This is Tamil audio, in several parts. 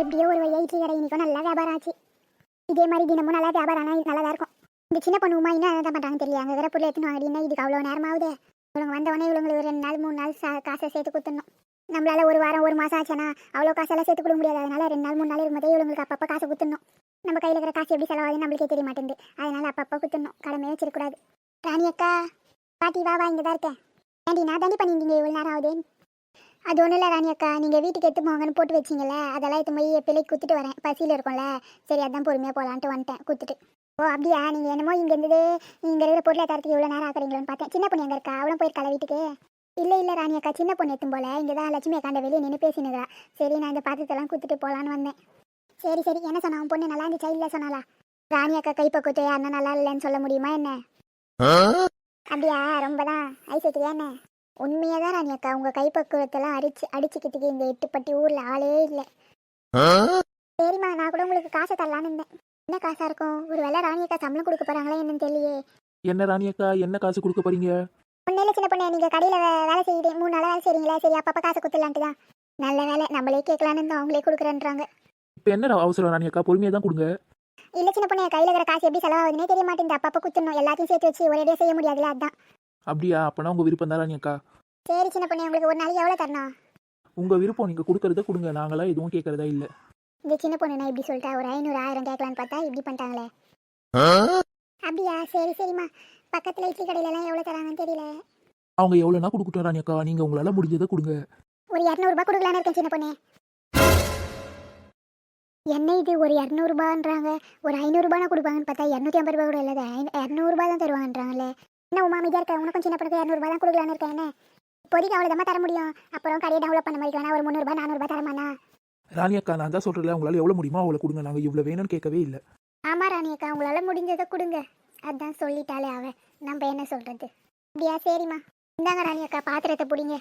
எப்படியோ ஒரு வழியா இட்லி கடை இன்னைக்கும் நல்லா வியாபாரம் ஆச்சு. இதே மாதிரி தினமும் நல்லா வியாபாரம் ஆனால் நல்லா தான் இருக்கும். இந்த சின்ன பொண்ணு உமா இன்னும் என்ன பண்ணுறாங்க தெரியல. அங்கே வேறு பொருள் எடுத்துன்னு வாங்கடி இதுக்கு அவ்வளோ நேரம் ஆகுது இவங்க வந்தவொடனே இவங்களுக்கு ஒரு ரெண்டு நாள் மூணு நாள் சா காசை சேர்த்து கொடுத்துடணும். நம்மளால ஒரு வாரம் ஒரு மாதம் ஆச்சுன்னா அவ்வளோ காசெல்லாம் சேர்த்து கொடுக்க முடியாது. அதனால ரெண்டு நாள் மூணு நாள் இருக்கும்போதே இவங்களுக்கு அப்பப்போ காசு கொடுத்துடணும். நம்ம கையில் இருக்கிற காசு எப்படி செலவாகுதுன்னு நம்மளுக்கே தெரிய மாட்டேங்குது. அதனால அப்பப்போ கொடுத்துடணும். கடமையே வச்சிருக்கூடாது ராணி அக்கா பாட்டி வா வா இங்கே தான் இருக்கேன். ஏண்டி நான் தாண்டி பண்ணியிருந்தீங்க இவ்வளோ நேரம் ஆகுது அது ஒன்றும் இல்லை ராணி அக்கா. நீங்கள் வீட்டுக்கு எடுத்து போங்கன்னு போட்டு வச்சிங்கல்ல அதெல்லாம் எடுத்து போய் பிள்ளைக்கு குத்துட்டு வரேன். பசியில் இருக்கும்ல. சரி அதான் பொறுமையாக போகலான்ட்டு வந்துட்டேன். குத்துட்டு. ஓ அப்படியா? நீங்கள் என்னமோ இங்கே இருந்தது இங்கே இருக்கிற பொருளை தரத்துக்கு இவ்வளோ நேரம் ஆக்குறீங்களோன்னு பார்த்தேன். சின்ன பொண்ணு எங்கே இருக்கா? அவளும் போயிருக்காளா வீட்டுக்கு? இல்லை இல்லை ராணி அக்கா சின்ன பொண்ணு எத்தும் போல. இங்கே தான் லட்சுமி அக்காண்ட வெளியே நின்று பேசினுக்கிறா. சரி நான் இந்த பாத்திரத்தெல்லாம் குத்துட்டு போகலான்னு வந்தேன். சரி சரி. என்ன சொன்னா? உன் பொண்ணு நல்லா இருந்துச்சா? இல்லை சொன்னாலா ராணி அக்கா கைப்பக்குவத்தை யாருன்னா நல்லா இல்லைன்னு சொல்ல முடியுமா என்ன? அப்படியா? ரொம்ப தான் ஐஸ் வைக்கிறியா என்ன? உண்மையாக தான் ராணி அக்கா உங்கள் கைப்பக்குவத்தெல்லாம் அடிச்சு அடிச்சுக்கிறதுக்கு இந்த எட்டுப்பட்டி ஊரில் ஆளே இல்லை. சரிம்மா நான் கூட உங்களுக்கு காசை தரலான்னு இருந்தேன். என்ன காசா இருக்கும்? ஒரு வேளை ராணி அக்கா சம்பளம் கொடுக்க போறாங்களா என்னன்னு தெரியலையே. என்ன ராணி அக்கா என்ன காசு கொடுக்க போறீங்க? ஒன்னும் சின்ன பொண்ணு நீங்க கடையில வேலை செய்யுது. மூணு நாளா வேலை செய்றீங்களா? சரி அப்பப்ப காசு குத்துலான்ட்டு தான். நல்ல வேலை நம்மளே கேட்கலான்னு இருந்தோம். அவங்களே கொடுக்குறேன்றாங்க. இப்போ என்ன அவசரம் ராணி அக்கா? பொறுமையாக தான் கொடுங்க. இல்ல சின்ன பொண்ணு கையில இருக்கிற காசு எப்படி செலவாகுதுன்னே தெரிய மாட்டேங்குது. அப்பப்ப குத்துணும் எல்லாத்தையும் சேர்த்து வச்சு ஒரேடியா செய்ய முடியாதுல அதான். அப்படியா? அப்போனா உங்கள் விருப்பம் தான் ராணி அக்கா சரி சின்ன பொண்ணு உங்களுக்கு ஒரு நாளைக்கு எவ்வளவு தரணும்? உங்கள் விருப்பம் நீங்கள் கொடுக்கறத கொடுங்க. நாங்களாம் எதுவும் கேட்கறதா இல்லை. இந்த சின்ன பொண்ணு நான் இப்படி சொல்லிட்டா ஒரு ஐநூறு ஆயிரம் கேட்கலான்னு பார்த்தா இப்படி பண்ணிட்டாங்களே. அப்படியா? சரி சரிம்மா. பக்கத்துல இட்லி கடையில எல்லாம் எவ்வளவு தராங்கன்னு தெரியல. அவங்க எவ்வளோனா கொடுக்கட்டும் ராணி அக்கா நீங்கள் உங்களால் முடிஞ்சதை கொடுங்க. ஒரு இரநூறுபா கொடுக்கலான்னு இருக்கேன் சின்ன பொண்ணு. என்ன இது? ஒரு இரநூறுபான்றாங்க ஒரு ஐநூறுரூபா கொடுப்பாங்கன்னு பார்த்தா இரநூத்தி ஐம்பது ரூபா கூட இல்லை. இரநூறுபா தான் தருவாங்கன்றாங்களே. என்ன உமா மீதியாக இருக்க? உனக்கும் சின்ன பொண்ணுக்கு இரநூறுபா தான் கொடுக்கலான்னு இருக்கேன். என்ன? இப்போதைக்கு அவ்வளோதான் தர முடியும். அப்புறம் கடையை டெவலப் பண்ண மாதிரி வேணா ஒரு முந்நூறுபா நானூறுபா தரமாண்ணா. ராணி அக்கா நான் தான் சொல்கிறேன் உங்களால் எவ்வளோ முடியுமோ அவ்வளோ கொடுங்க. நாங்கள் இவ்வளோ வேணும்னு கேட்கவே இல்லை. ஆமாம் ராணி அக்கா உங்களால் முடிஞ்சதை கொடுங்க. அதான் சொல்லிட்டாலே அவ. நம்ம என்ன சொல்கிறது அப்படியா? சரிம்மா. இந்தாங்க ராணி அக்கா பாத்திரத்தை பிடிங்க.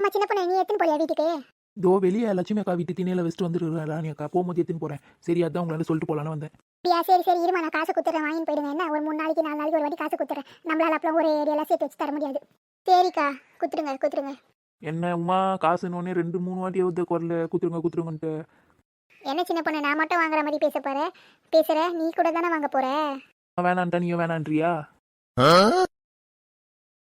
அம்மா சின்ன பொண்ணு நீ எத்தனை போறியா வீட்டுக்கு? இதோ வெளியே லட்சுமி அக்கா வீட்டு திணையில வச்சுட்டு வந்துருக்கேன் ராணி அக்கா போகும்போது எடுத்துன்னு போகிறேன் சரி அதான் உங்களால் சொல்லிட்டு போகலான்னு வந்தேன். அப்படியா? சரி சரி இருமா நான் காசு குத்துறேன் வாங்கிட்டு போயிடுங்க என்ன ஒரு மூணு நாளைக்கு நாலு நாளைக்கு ஒரு வாட்டி காசு குத்துறேன் நம்மளால அப்புறம் ஒரு ஏரியாலாம் சேர்த்து வச்சு தர முடியாது. சரிக்கா குத்துருங்க குத்துருங்க என்ன உமா காசுன்னு ரெண்டு மூணு வாட்டி வந்து குரல. குத்துருங்க குத்துருங்கன்ட்டு என்ன சின்ன பொண்ணு நான் மட்டும் வாங்குற மாதிரி பேச போற? பேசுற? நீ கூட தானே வாங்க போற? வேணான்ட்டா நீயும் வேணான்றியா?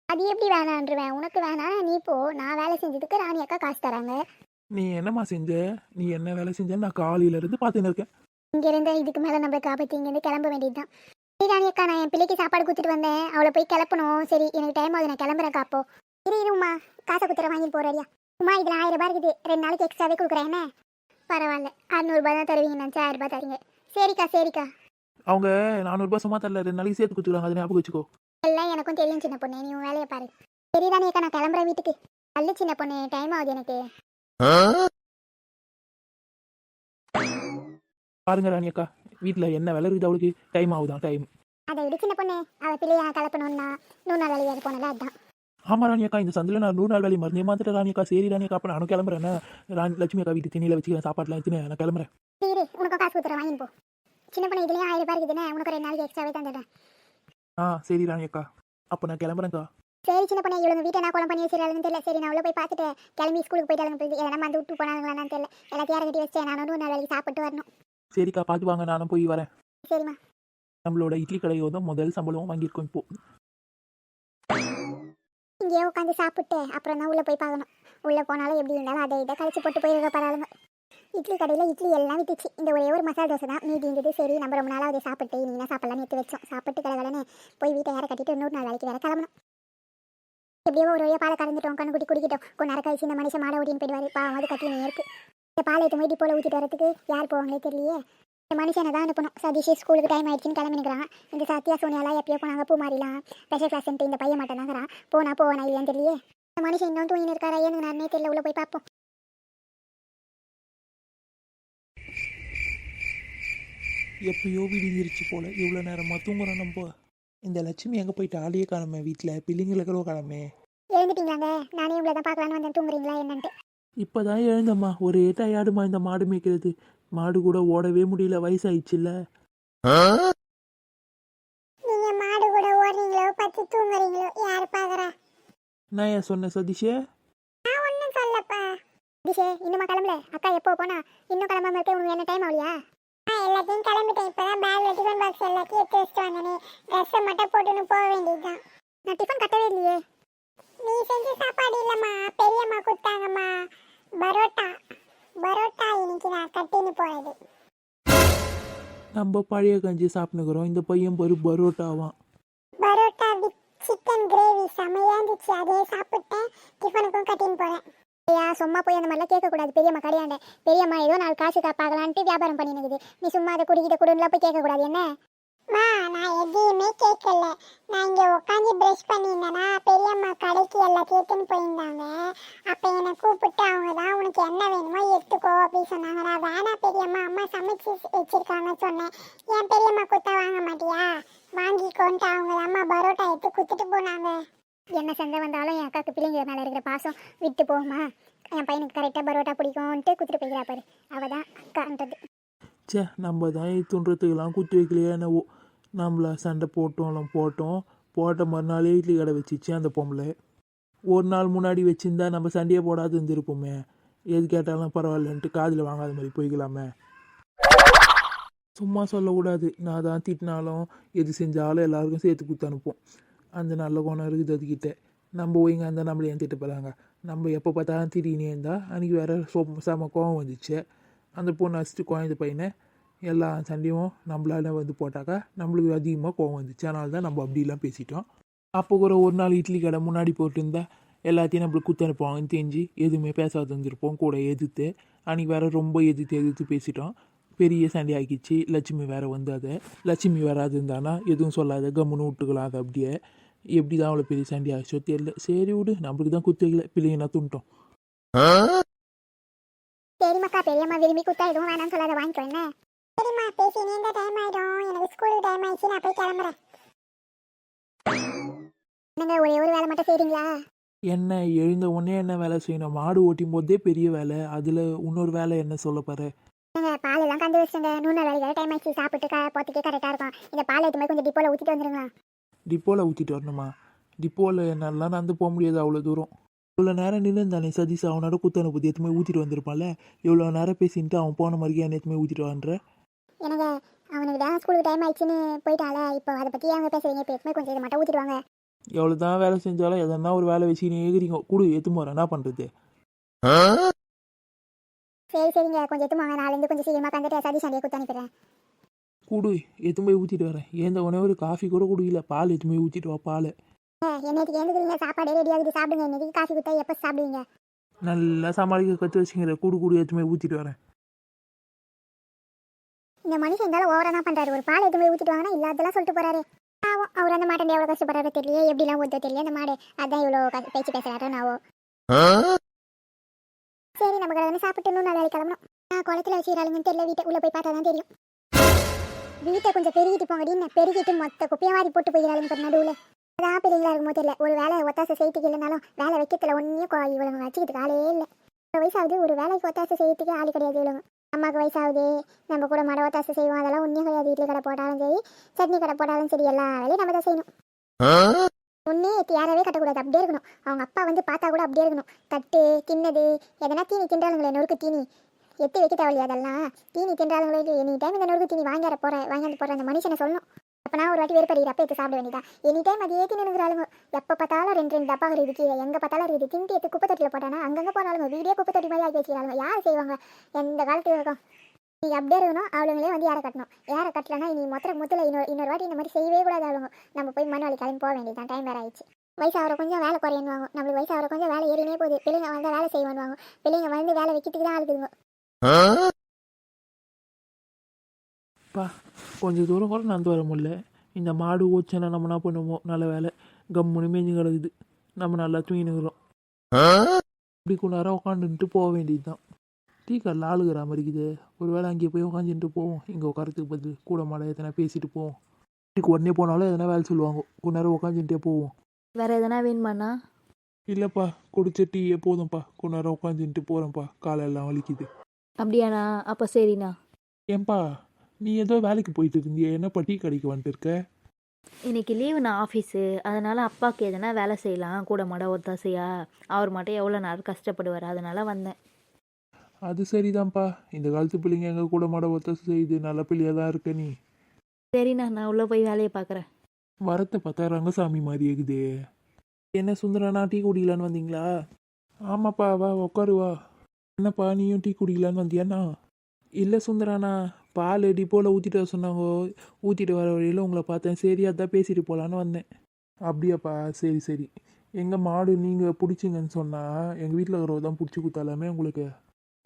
அது எப்படி வேணான்றுவேன்? உனக்கு வேணாம் நீ போ. நான் வேலை செஞ்சதுக்கு ராணி அக்கா காசு தராங்க. நீ என்னம்மா செஞ்ச? நீ என்ன வேலை செஞ்ச நான் காலையில இருந்து பார்த்துன்னு இருக்கேன். இங்க இருந்து இதுக்கு மேல நம்மளுக்கு ஆபத்து இங்க இருந்து கிளம்ப வேண்டியதுதான். ராணி அக்கா நான் என் பிள்ளைக்கு சாப்பாடு கொடுத்துட்டு வந்தேன். அவளை போய் கிளப்பணும். சரி எனக்கு டைம் ஆகுது. நான் கிளம்புறேன் காப்போ சரி இருமா காசை குத்துற வாங்கிட்டு போறியா உமா இதுல ஆயிரம் ரூபாய் இருக்குது. ரெண்டு நாளைக்கு எக்ஸ்ட்ராவே கொடுக்குறேன். என்ன? பரவாயில்ல. அறுநூறுபா தான் தருவீங்க. நினச்சா ஆயிரம் ரூபாய் தரீங்க. சரிக்கா சரிக்கா. அவங்க நானூறுபா சும்மா தரல. ரெண்டு நாளைக்கு சேர்த்து கொடுத்துருவாங்க. அதை ஞாபகம் வச்சுக்கோ. எல்லாம் எனக்கும் தெரியும் சின்ன பொண்ணு. நீ உன் வேலையை பாரு. சரி ராணி அக்கா நான் கிளம்புறேன் வீட்டுக்கு. நல்ல சின்ன பொண்ணு. டைம் ஆகுது எனக்கு. பாருங்க ராணி அக்கா. வீட்டில் என்ன வேலை இருக்குது அவளுக்கு? டைம் ஆகுதான் டைம் அதை விட சின்ன பொண்ணு. அவள் பிள்ளைய கலப்பணும்னா நூறு நாள் வேலையாக போனல அதான். ஆமா ராணி அக்கா இந்த சந்தில் நான் நூறு நாள் வேலை மறந்தே மாத்திர ராணி அக்கா சரி ராணி அக்கா அப்போ நானும் கிளம்புறேன். ராணி லட்சுமி அக்கா வீட்டு திணியில் வச்சுக்கிறேன் சாப்பாடுலாம் எடுத்துன்னு நான் கிளம்புறேன். சரி உனக்கும் காசு கொடுத்துறேன் வாங்கிட்டு போ. சின்ன பொண்ணு இதுலயும் ஆயிரம் ரூபாய் இருக்குதுன்னு உனக்கு ரெண்டு நாளைக்கு எக்ஸ்ட்ராவே தந்துடுறேன். ஆ சரி ராணி அக்கா அப்போ நான் கிளம்புறேன்க்கா. சரி சின்ன பொண்ணு இவங்க வீட்டை நான் குளம் பண்ணி வச்சிருக்காதுன்னு தெரியல. சரி நான் உள்ள போய் பார்த்துட்டு கிளம்பி ஸ்கூலுக்கு போயிட்டாலும் போய் எதனா வந்து விட்டு போனாங்களான்னு தெரியல. எல்லாத்தையும் இறக்கட்டி வச்சு நான் நாள் வேலைக்கு சாப்பிட்டு வரணும். சரிக்கா பார்த்து வாங்க நானும் போய் வரேன். சரிம்மா. நம்மளோட இட்லி கடையை தான் முதல் சம்பளம் வாங்கியிருக்கோம் இப்போ. இங்கேயே உட்காந்து சாப்பிட்டு அப்புறம் தான் உள்ளே போய் பார்க்கணும். உள்ளே போனாலும் எப்படி இருந்தாலும் அதை இதை கழிச்சு போட்டு போயிருக்க பரவாயில்ல இட்லி கடையில் இட்லி எல்லாம் விட்டுச்சு இந்த ஒரே ஒரு மசாலா தோசை தான். மீதி இருந்தது சரி நம்ம ரொம்ப நாளாக அதை சாப்பிட்டு இனிமேல் சாப்பிடலாம் எடுத்து வச்சோம். சாப்பிட்டு கடகடன்னு போய் வீட்டை யாரை கட்டிட்டு இன்னொரு நாள் வேலைக்கு வேற கிளம்பணும். எப்படியோ ஒரு வழியாக பாலை கறந்துட்டோம் கண்ணு குட்டி குடிக்கிட்டோம். கொஞ்ச நேரம் கழிச்சு இந்த மனுஷன் மாடை ஓட்டின்னு போயிடுவாரு. பாவம் அது கட்டினே இருக்கு. இந்த பாலை எடுத்து போய் போல ஊற்றிட்டு வரதுக்கு யார் போவாங்களே தெரியலையே. இந்த மனுஷனை தான் அனுப்பணும். சதீஷ் ஸ்கூலுக்கு டைம் ஆயிடுச்சுன்னு கிளம்பினுக்கிறான். இந்த சத்யா சோனியாலாம் எப்பயோ போனாங்க பூ மாறிலாம் ஸ்பெஷல் கிளாஸ்ன்ட்டு இந்த பையன் மட்டும் தாங்கிறான். போனா போவானா இல்லையான்னு தெரியலையே. இந்த மனுஷன் இன்னும் தூங்கின்னு இருக்காரா ஏன்னு நான் தெரியல. உள்ள போய் பார்ப்போம். எப்பயோ விடிஞ்சிருச்சு போல. இவ்வளோ நேரமாக தூங்குறோம் நம்ம இந்த லட்சுமி எங்கே போயிட்டு? ஆளியே காணமே வீட்டில் பிள்ளைங்களுக்கிறோ காணமே. எழுந்துட்டீங்களாங்க நானே உங்களை தான் பார்க்கலான்னு வந்தேன். தூங்குறீங்களா என்னன்ட்டு. இப்போ தான் எழுந்தம்மா ஒரே டயாடுமா இந்த மாடு மேய்க்கிறது. மாடு கூட ஓடவே முடியல வயசாயிடுச்சுல்ல. நீங்க மாடு கூட ஓடுறீங்களோ பத்து தூங்குறீங்களோ யார் நான் ஏன் சொன்னேன் சதீஷே? நான் ஒன்றும் சொல்லப்பா. திஷே இன்னுமா கிளம்பல? அக்கா எப்போ போனா? இன்னும் கிளம்பாம இருக்க உனக்கு என்ன டைம் ஆகலையா? எல்லாத்தையும் கிளம்பிட்டேன். இப்பதான் பேக்ல டிஃபன் பாக்ஸ் எல்லாத்தையும் எடுத்து வச்சுட்டு வந்தனே. ட்ரெஸ்ஸை மட்டும் போட்டுன்னு போக வேண்டியதுதான். நான் டிஃபன் கட்டவே இல்லையே. நீ செஞ்ச சாப்பாடு இல்லம்மா. பெரியம்மா கொடுத்தாங்கம்மா. பரோட்டா. பரோட்டா இன்னைக்கு நான் கட்டின்னு போறது. நம்ம பழைய கஞ்சி சாப்பிட்டுக்கிறோம். இந்த பையன் பரு பரோட்டாவான் பரோட்டா வித் சிக்கன் கிரேவி செமையா இருந்துச்சு. அதே சாப்பிட்டேன். டிஃபனுக்கும் கட்டின்னு போறேன். ஐயா சும்மா போய் அந்த மாதிரிலாம் கேட்கக்கூடாது. பெரியம்மா கடையாண்ட. பெரியம்மா ஏதோ நாலு காசு பார்க்கலான்ட்டு வியாபாரம் பண்ணினுக்குது. நீ சும்மா அதை குடிக்கிட்ட குடுலாம் போய் கேட்கக்கூடாது. என்ன? நான் எதையுமே கேட்கல. நான் இங்கே உட்காந்து ப்ரஷ் பண்ணியிருந்தேன்னா பெரியம்மா கடைக்கு எல்லாத்தையும் எடுத்துன்னு போயிருந்தாங்க. அப்போ என்னை கூப்பிட்டு அவங்க தான் உனக்கு என்ன வேணுமோ எடுத்துக்கோ அப்படின்னு சொன்னாங்க. நான் வேணாம் பெரியம்மா அம்மா சமைச்சு வச்சிருக்காங்கன்னு சொன்னேன். ஏன் பெரியம்மா கொடுத்தா வாங்க மாட்டியா? வாங்கிக்கோன்ட்டு அவங்க அம்மா பரோட்டா எடுத்து கொடுத்துட்டு போனாங்க. என்ன சண்டை வந்தாலும் என் அக்காவுக்கு பிள்ளைங்க மேலே இருக்கிற பாசம் விட்டு போகுமா? என் பையனுக்கு கரெக்டாக பரோட்டா பிடிக்கும்ன்ட்டு குத்துட்டு போய்க்கிறா பாரு. அவள் தான் அக்கான்றது. ச்சே நம்ம தான் துன்றதுக்கெல்லாம் குத்தி வைக்கலையே என்னவோ. நம்மள சண்டை போட்டோம்லாம் போட்டோம். போட்ட மறுநாளே இட்லி கடை வச்சிச்சு அந்த பொம்பளை. ஒரு நாள் முன்னாடி வச்சுருந்தா நம்ம சண்டையே போடாது இருந்திருப்போமே. எது கேட்டாலும் பரவாயில்லன்ட்டு காதில் வாங்காத மாதிரி போய்க்கலாமே. சும்மா சொல்லக்கூடாது. நான் தான் திட்டினாலும் எது செஞ்சாலும் எல்லாருக்கும் சேர்த்து கொடுத்து அனுப்போம் அந்த நல்ல குணம் இருக்குது அதுக்கிட்ட. நம்ம ஒய்ங்க இருந்தால் நம்மளை ஏன் திட்ட போகிறாங்க நம்ம எப்போ பார்த்தாலும் திடீர்னு இருந்தால் அன்றைக்கி வேறு சோ செம கோவம் வந்துச்சு. அந்த பொண்ணு அடிச்சுட்டு குழந்தை பையனை எல்லா சண்டையும் நம்மளால வந்து போட்டாக்கா நம்மளுக்கு அதிகமாக கோவம் வந்துச்சு. அதனால தான் நம்ம அப்படிலாம் பேசிட்டோம். அப்போ கூட ஒரு நாள் இட்லி கடை முன்னாடி போட்டிருந்தா எல்லாத்தையும் நம்மளுக்கு குத்து அனுப்புவாங்கன்னு தெரிஞ்சு எதுவுமே பேசாத வந்திருப்போம் கூட எதிர்த்து அன்றைக்கி வேற ரொம்ப எதிர்த்து எதிர்த்து பேசிட்டோம். பெரிய சண்டை ஆக்கிச்சு லட்சுமி வேற வந்தாது. லட்சுமி வராது இருந்தானா எதுவும் சொல்லாத. கம்முன்னு விட்டுக்கலாம் அதை அப்படியே. எப்படி தான் அவ்வளோ பெரிய சண்டை ஆகிச்சோ தெரியல. சரி விடு. நம்மளுக்கு தான் குத்து வைக்கல. பிள்ளைங்க துண்டோம் சரிம்மாக்கா பெரியம்மா விரும்பி குத்தா எதுவும் வேணாம்னு சொல்லாத. வாங்கிக்கோ என்ன? சரிம்மா பேசி நீண்ட டைம் ஆயிடும். எனக்கு ஸ்கூலுக்கு டைம் ஆயிடுச்சு நான் போய் கிளம்புறேன். என்னங்க ஒரே ஒரு வேலை மட்டும் செய்றீங்களா? என்ன எழுந்த உடனே என்ன வேலை செய்யணும்? மாடு ஓட்டும் போதே பெரிய வேலை. அதில் இன்னொரு வேலை என்ன சொல்ல பாரு ஏங்க பால் எல்லாம் கந்து வச்சுங்க நூறு வேலைக்கு டைம் ஆயிடுச்சு. சாப்பிட்டு க போத்துக்கே கரெக்டாக இருக்கும். இந்த பால் எடுத்து கொஞ்சம் டிப்போல ஊற்றிட்டு வந்துருங்களா? டிப்போவில் ஊற்றிட்டு வரணுமா? டிப்போவில் என்னாலாம் நடந்து போக முடியாது அவ்வளோ தூரம். இவ்வளோ நேரம் நின்று தானே சதீஷ் அவனோட குத்து அனுப்பி எத்துமே ஊற்றிட்டு வந்திருப்பான்ல. இவ்வளோ நேரம் பேசிட்டு அவன் போன மாதிரியே என்ன எத்துமே ஊற்றிட்டு வான்ற. எனக்கு அவனுக்கு தான் ஸ்கூலுக்கு டைம் ஆயிடுச்சுன்னு போயிட்டால இப்போ அதை பற்றி அவங்க பேசுறீங்க? இப்போ எதுவுமே கொஞ்சம் இதை மட்டும் ஊற்றிடுவாங்க எவ்வளோ தான் வேலை செஞ்சாலும் எதனா ஒரு வேலை வச்சு நீ ஏகிறீங்க கொடு எத்து போகிறேன் என்ன பண்ணுறது சரி சரிங்க. கொஞ்சம் எத்துமாங்க நாலேருந்து கொஞ்சம் சீக்கிரமாக கந்துட்டு சதீஷ் சண்டையை கொடுத்து அனுப்பிடுறேன். குடு எத்தும் போய் ஊற்றிட்டு வரேன். ஏந்த உடனே ஒரு காஃபி கூட குடிக்கல. பால் எத்தும் போய் ஊற்றிட்டு வா பால். என்னைக்கு ஏந்துக்கிறீங்க? சாப்பாடு ரெடி ஆகுது. சாப்பிடுங்க. இன்னைக்கு காசு கொடுத்தா எப்போ சாப்பிடுவீங்க? நல்லா சமாளிக்க கற்று வச்சுங்கிற குடு குடு எத்துமே ஊற்றிட்டு வரேன். இந்த மனுஷன் இருந்தாலும் ஓவரா தான் பண்றாரு. ஒரு பால் எதுவுமே ஊத்திட்டு வாங்கினா இல்லாதெல்லாம் சொல்லிட்டு போறாரு. ஆவும் அவர் அந்த மாட்டை எவ்வளவு கஷ்டப்படுறாரு தெரியல எப்படிலாம் ஓத்த தெரியல அந்த மாடு அதான் இவ்வளோ பேச்சு பேசுறாரு நாவோ சரி நம்ம கடை சாப்பிட்டு இன்னும் நாளைக்கு கிளம்பணும். நான் குளத்துல வச்சுக்கிறாளுங்கன்னு தெரியல. வீட்டை உள்ள போய் பார்த்தா தான் தெரியும். வீட்டை கொஞ்சம் பெருகிட்டு போங்கடி. என்ன பெருகிட்டு மொத்த குப்பையவாதி போட்டு போயிடறாளுங்க நடுவுல. அதான் பெரியங்களா இருக்கும்போது தெரியல. ஒரு வேலை ஒத்தாசை செய்யறதுக்கு இல்லைனாலும் வேலை வைக்கிறதுல ஒன்றையும் இவ்வளவு வச்சுக்கிட்டு ஆளே இல்லை. வயசாகுது ஒரு வேலைக்கு ஒத்தாசை செய்யறதுக்கு ஆள் கிடையாது இவ்வளவு. அம்மாவுக்கு வயசாகுது நம்ம கூட மட ஒத்தாசை செய்வோம் அதெல்லாம் ஒன்றும் கிடையாது. இட்லி கடை போட்டாலும் சரி சட்னி கடை போட்டாலும் சரி எல்லா வேலையும் நம்ம தான் செய்யணும். ஒன்றே யாரவே கட்டக்கூடாது அப்படியே இருக்கணும். அவங்க அப்பா வந்து பார்த்தா கூட அப்படியே இருக்கணும். தட்டு தின்னது எதனா தீனி தின்றாளுங்களே நொறுக்கு தீனி. எத்து வைக்க தேவையில்லையா அதெல்லாம். தீனி தின்றாளுங்களே எனி டைம் இந்த நொறுக்கு தீனி வாங்கிற போற வாங்கிட்டு போற அந்த மனுஷனை சொல்லணும். அப்போ நான் ஒரு வாட்டி வெறுப்படிக்கிற அப்போ எடுத்து சாப்பிட வேண்டியதா? எனி டைம் அதே தின்னுங்கிறாளுங்க எப்போ பார்த்தாலும் ரெண்டு ரெண்டு டப்பா இருக்குது கீழே எங்கே பார்த்தாலும் இருக்குது திண்டி எடுத்து குப்பை தொட்டியில் போட்டானா? அங்கங்கே போனாலுங்க வீடே குப்பை தொட்டி மாதிரி ஆக்கி வச்சுக்கிறாளுங்க. யார் செய்வாங்க? எந்த காலத்துல இருக்கும் நீ அப்படியே இருக்கணும் அவளுங்களே வந்து யாரை கட்டணும்? யாரை கட்டலன்னா இனி மொத்தம் முத்துல இன்னொரு இன்னொரு வாட்டி இந்த மாதிரி செய்யவே கூடாது அவளுங்க. நம்ம போய் மண் வழி கிளம்பி போக வேண்டியதுதான். டைம் வேற ஆயிடுச்சு. வயசு அவரை கொஞ்சம் வேலை குறையணுவாங்க நம்மளுக்கு வயசு அவரை கொஞ்சம் வேலை ஏறினே போகுது. பிள்ளைங்க வந்தால் வேலை செய்வாங்க பிள்ளைங்க வந்து வேலை வைக்கிறதுக்கு தான் ஆளுக்குதுங்க பா. கொஞ்சம் தூரம் கூட நடந்து வர முடியல. இந்த மாடு ஓச்சனை நம்ம என்ன பண்ணுவோம்? நல்ல வேலை. கம்முன்னு மேய்ஞ்சு கிடக்குது. நம்ம நல்லா தூங்கினுக்கிறோம். இப்படி கொஞ்ச நேரம் உட்காந்துட்டு போக வேண்டியது தான் டீ கடையில் ஆளுகிற மாதிரி இருக்குது. ஒரு வேளை அங்கேயே போய் உட்காந்துட்டு போவோம். இங்கே உட்காரத்துக்கு பதில் கூட மாட எதனா பேசிட்டு போவோம். வீட்டுக்கு உடனே போனாலும் எதனா வேலை சொல்லுவாங்க. கொஞ்ச நேரம் உட்காந்துட்டே போவோம். வேற எதனா வேணுமாண்ணா? இல்லைப்பா குடிச்ச டீயே போதும்ப்பா. கொஞ்ச நேரம் உட்காந்துட்டு போகிறேன்ப்பா காலெல்லாம் வலிக்குது. அப்படியாண்ணா? அப்போ சரிண்ணா. ஏன்பா? நீ ஏதோ வேலைக்கு போயிட்டு இருந்தியே என்னப்பா டீ கடைக்கு வந்துட்டு இருக்க இன்னைக்கு லீவுண்ணா ஆஃபீஸு அதனால அப்பாவுக்கு எதனா வேலை செய்யலாம். கூட மாட ஒத்தாசையா அவர் மட்டும் எவ்வளோ நேரம் கஷ்டப்படுவார். அதனால வந்தேன். அது சரிதான்ப்பா. இந்த காலத்து பிள்ளைங்க எங்கள் கூட மாட ஒத்த செய்யுது நல்ல பிள்ளையாக தான் இருக்க நீ. சரிண்ணா நான் உள்ளே போய் வேலையை பார்க்குறேன் வரத்தை பார்த்தா ரங்கசாமி மாதிரி இருக்குதே. என்ன சுந்தரனா டீ குடிக்கலான்னு வந்தீங்களா? ஆமாப்பா வா உட்காரு வா. என்னப்பா நீயும் டீ குடிக்கலான்னு வந்தியாண்ணா? இல்லை சுந்தராண்ணா பால் டிப்போவில் ஊற்றிட்டு வர சொன்னாங்க. ஊற்றிட்டு வர வழியில் உங்களை பார்த்தேன். சரி அதான் பேசிட்டு போகலான்னு வந்தேன். அப்படியாப்பா சரி சரி. எங்கள் மாடு நீங்கள் பிடிச்சிங்கன்னு சொன்னால் எங்கள் வீட்டில் இருக்கிறவ தான் பிடிச்சி கொடுத்தாலாமே உங்களுக்கு?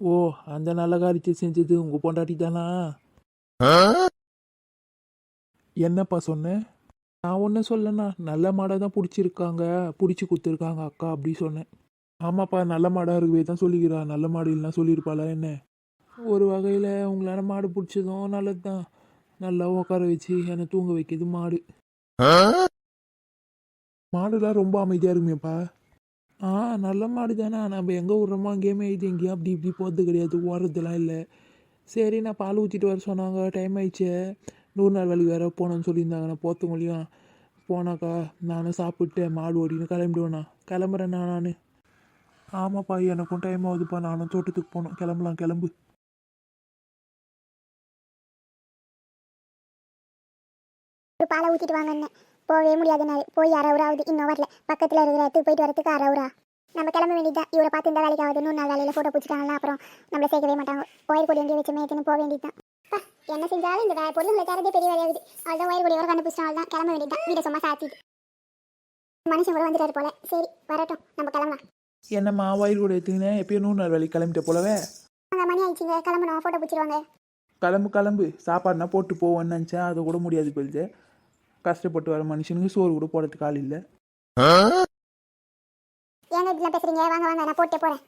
ஓ அந்த நல்ல காரியத்தை செஞ்சது உங்கள் பொண்டாட்டி தானா? என்னப்பா சொன்னேன் நான் ஒன்றும் சொல்லண்ணா நல்ல மாடை தான் பிடிச்சிருக்காங்க. பிடிச்சி கொடுத்துருக்காங்க அக்கா அப்படி சொன்னேன். ஆமாப்பா நல்ல மாடாக இருக்கவே தான் சொல்லிக்கிறா. நல்ல மாடு இல்லைனா சொல்லியிருப்பாளா என்ன? ஒரு வகையில் உங்களால் மாடு பிடிச்சதும் நல்லது தான் நல்லா உட்கார வச்சு என்னை தூங்க வைக்கிது மாடு. மாடுலாம் ரொம்ப அமைதியாக இருக்குமேப்பா. ஆ நல்ல மாடு தானே நம்ம எங்கே விட்றோமோ அங்கேயுமே இது எங்கேயும் அப்படி இப்படி போகிறது கிடையாது ஓடுறதுலாம் இல்லை. சரி நான் பால் ஊற்றிட்டு வர சொன்னாங்க டைம் ஆயிடுச்சு. நூறு நாள் வேலைக்கு வேறு போகணுன்னு சொல்லியிருந்தாங்க நான் போத்தவங்களையும் போனாக்கா நானும் சாப்பிட்டு மாடு ஓடின்னு கிளம்பிடுவேண்ணா. கிளம்புறேண்ணா நான். ஆமாப்பா எனக்கும் டைம் ஆகுதுப்பா நானும் தோட்டத்துக்கு போகணும். கிளம்பலாம் கிளம்பு. பாலை ஊற்றிட்டு வாங்கன்னு. போகவே முடியாதுனாரு போய் அரை hour ஆகுது. இன்னும் வரல. பக்கத்தில் இருக்கிற இடத்துக்கு போயிட்டு வரதுக்கு அரை hour ஆ நம்ம கிளம்ப வேண்டியதுதான். இவரை பார்த்து இந்த வேலைக்கு நூறு நாள் வேலையில் ஃபோட்டோ பிடிச்சிட்டாங்கன்னா அப்புறம் நம்மளை சேர்க்கவே மாட்டாங்க. ஒயர் கொடி எங்கேயும் வச்சு மேய்த்துன்னு போக வேண்டியதுதான். அப்பா, என்ன செஞ்சாலும் இந்த வே- பொருளுங்களை தரதே பெரிய வேலையாகுது அதுதான் ஒயர் கொடி வர கண்டுபிடிச்சிட்டால் தான் கிளம்ப வேண்டியதுதான். வீடை சும்மா சாத்திட்டு. மனுஷன் கூட வந்துட்டாரு போல. சரி வரட்டும். நம்ம கிளம்பலாம். என்னம்மா வயிறு கூட எடுத்துக்கினேன் எப்பயும் நூறு நாள் வேலைக்கு கிளம்பிட்ட போலவே? அங்கே மணி ஆயிடுச்சுங்க. கிளம்பணும். ஃபோட்டோ பிடிச்சிருவாங்க. கிளம்பு கிளம்பு. சாப்பாடுனா போட்டு போவேன்னு நினச்சேன். அதை கூட முடியாது போயிடுது கஷ்டப்பட்டு வர மனுஷனுக்கு சோறு கூட போடுறதுக்கு ஆள் இல்லை. ஏங்க இப்படிலாம் பேசுறீங்க? வாங்க வாங்க நான் போட்டே போகிறேன்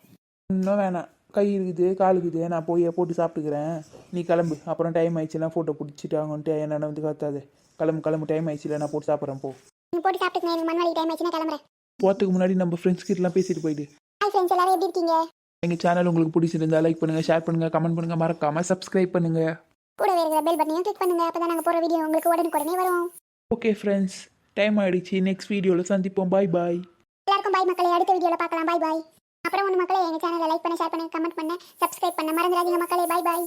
இன்னும் வேணாம். கை இருக்குது கால் இருக்குது. நான் போய் போட்டு சாப்பிட்டுக்கிறேன். நீ கிளம்பு. அப்புறம் டைம் ஆயிடுச்சுன்னா ஃபோட்டோ பிடிச்சிட்டாங்கன்ட்டு என்னென்ன வந்து காத்தாது. கிளம்பு கிளம்பு. டைம் ஆயிடுச்சுல நான் போட்டு சாப்பிட்றேன் போ. நீ போட்டு சாப்பிட்டுக்கங்க. எனக்கு மண் டைம் ஆயிடுச்சு நான் கிளம்புறேன். போகிறதுக்கு முன்னாடி நம்ம ஃப்ரெண்ட்ஸ் கிட்டலாம் பேசிட்டு போயிடு. ஹாய் ஃப்ரெண்ட்ஸ் எல்லாரும் எப்படி இருக்கீங்க? எங்கள் சேனல் உங்களுக்கு பிடிச்சிருந்தா லைக் பண்ணுங்கள் ஷேர் பண்ணுங்கள் கமெண்ட் பண்ணுங்கள் மறக்காமல் சப்ஸ்கிரைப் பண்ணுங்கள் கூடவே இருக்கிற பெல் பட்டனையும் கிளிக் பண்ணுங்க. அப்பதான் நாங்க போற வீடியோ உங்களுக்கு உடனுக்குடனே வரும். ஓகே ஃப்ரெண்ட்ஸ் டைம் ஆயிடுச்சு. நெக்ஸ்ட் வீடியோவில் சந்திப்போம். பாய் பாய் எல்லாருக்கும் பாய் மக்களே. அடுத்த வீடியோவில் பார்க்கலாம். பாய் பாய் அப்புறம் ஒன்று மக்களே எங்கள் சேனலை லைக் பண்ண ஷேர் பண்ண கமெண்ட் பண்ண சப்ஸ்கிரைப் பண்ண மறந்துடாதீங்க மக்களே. பாய் பாய்